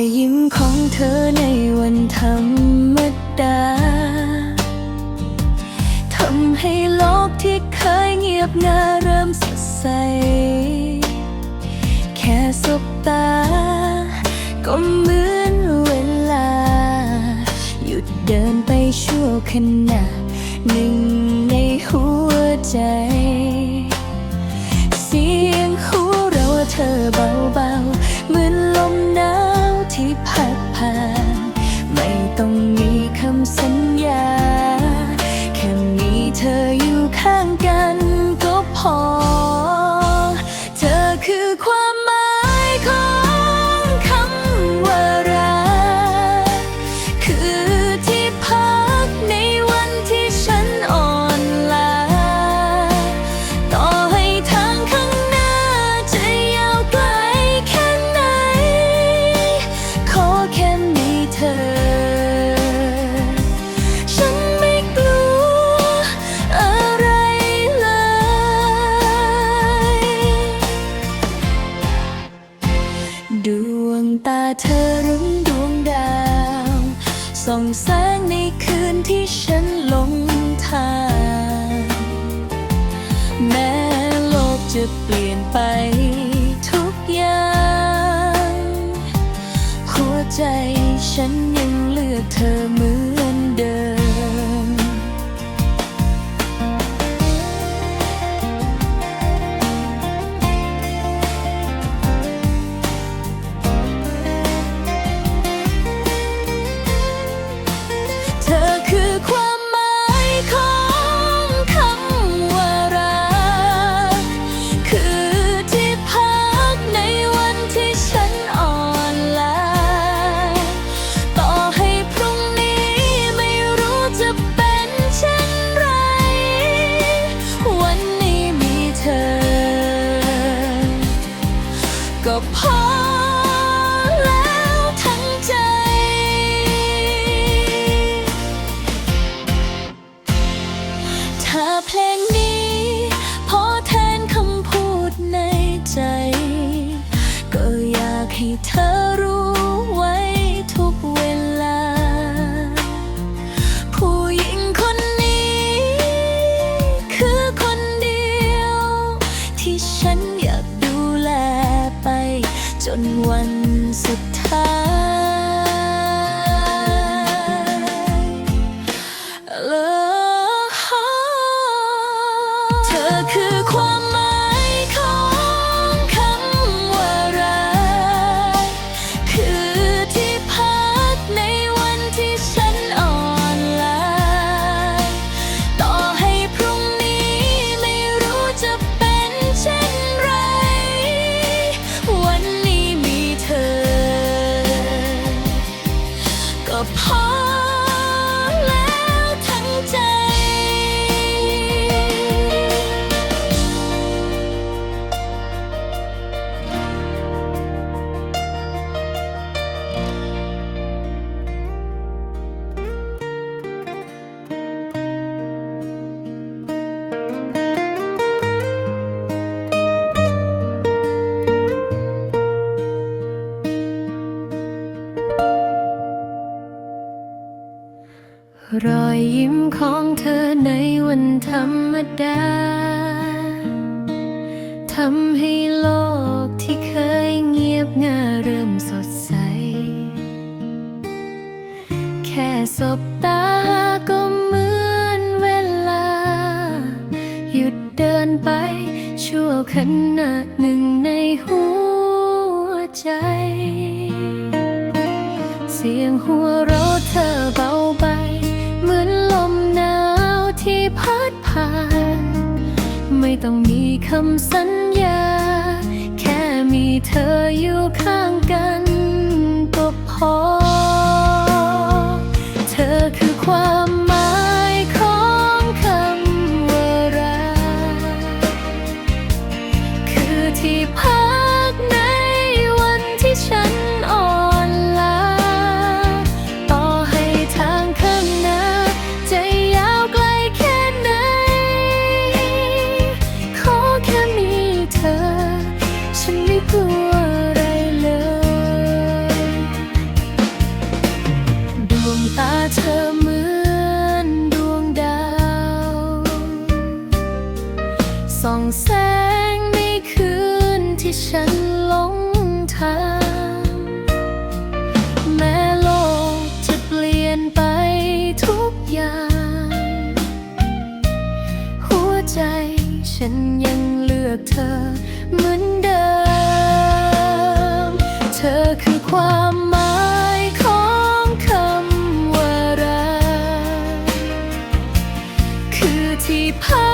อยยิ้มของเธอในวันธรรมดา ทำให้โลกที่เคยเงียบงาเริ่มสดใส แค่สบตา ก็เหมือนเวลา หยุดเดินไปชั่วขณะหนึ่งในหัวใจ เสียงหัวเราะเธอเบาๆ ตาเธอรุ้งดวงดาวส่องแสงในคืนที่ฉันหลงทาง แม้โลกจะเปลี่ยนไปทุกอย่าง หัวใจฉันยังเลือกเธอเหมือน รอยยิ้มของเธอในวันธรรมดา ทำให้โลกที่เคยเงียบงาเริ่มสดใส แค่สบตาก็เหมือนเวลา หยุดเดินไปชั่วขณะหนึ่งในหัวใจ เสียงหัวเรา คำสัญญา แค่มีเธออยู่ข้างกันก็พอ เธอคือความ ส่องแสงในคืนที่ฉันหลงทาง แม้โลกจะเปลี่ยนไปทุกอย่าง หัวใจฉันยังเลือกเธอเหมือนเดิม เธอคือความหมายของคำว่ารักคือที่พัก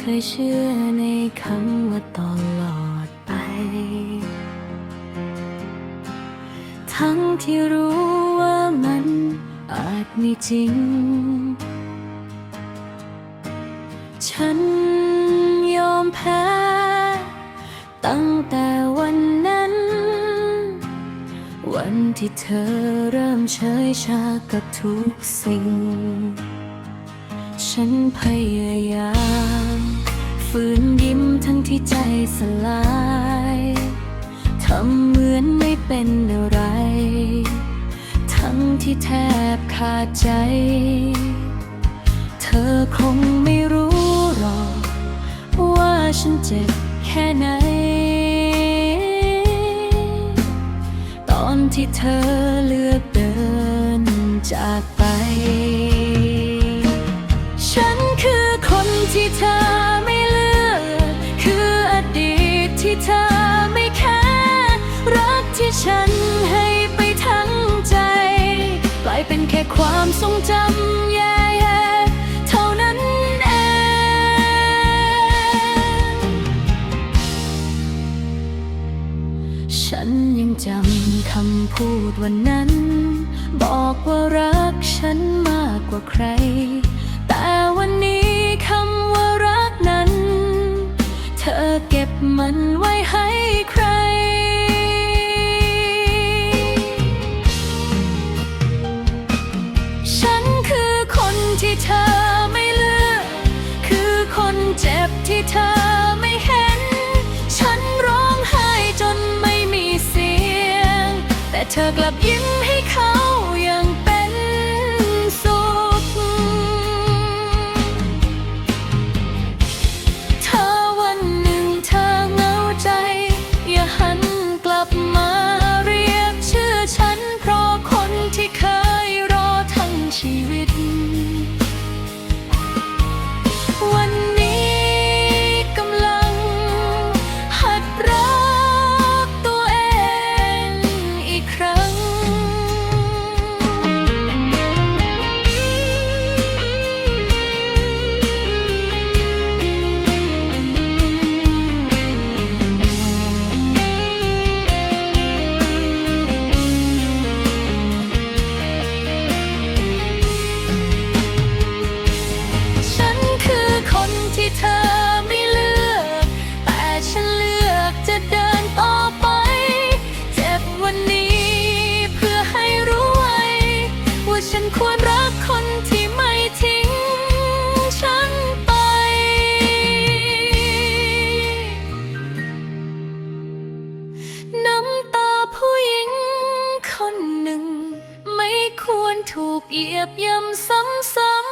เคยเชื่อในคำว่าตลอดไป ทั้งที่รู้ว่ามันอาจไม่จริง ฉันยอมแพ้ ตั้งแต่วันนั้น วันที่เธอเริ่มเฉยชากับทุกสิ่ง ฉันพยายาม ฝืนยิ้มทั้งที่ใจสลาย ทำเหมือนไม่เป็นอะไร ทั้งที่แทบขาดใจ เธอคงไม่รู้หรอก ว่าฉันเจ็บแค่ไหน ตอนที่เธอเลือกเดินจาก ค่ความทรงจำแย่ๆเท่านั้นเอง ฉันยังจำคำพูดวันนั้น บอกว่ารักฉันมากกว่าใคร แต่วันนี้คำว่ารักนั้น เธอเก็บมันไว้ให้ใคร เธอไม่เห็น ฉันร้องไห้จนไม่มีเสียง แต่เธอกลับยิ้มให้เขา yếp yếm sấm sấm.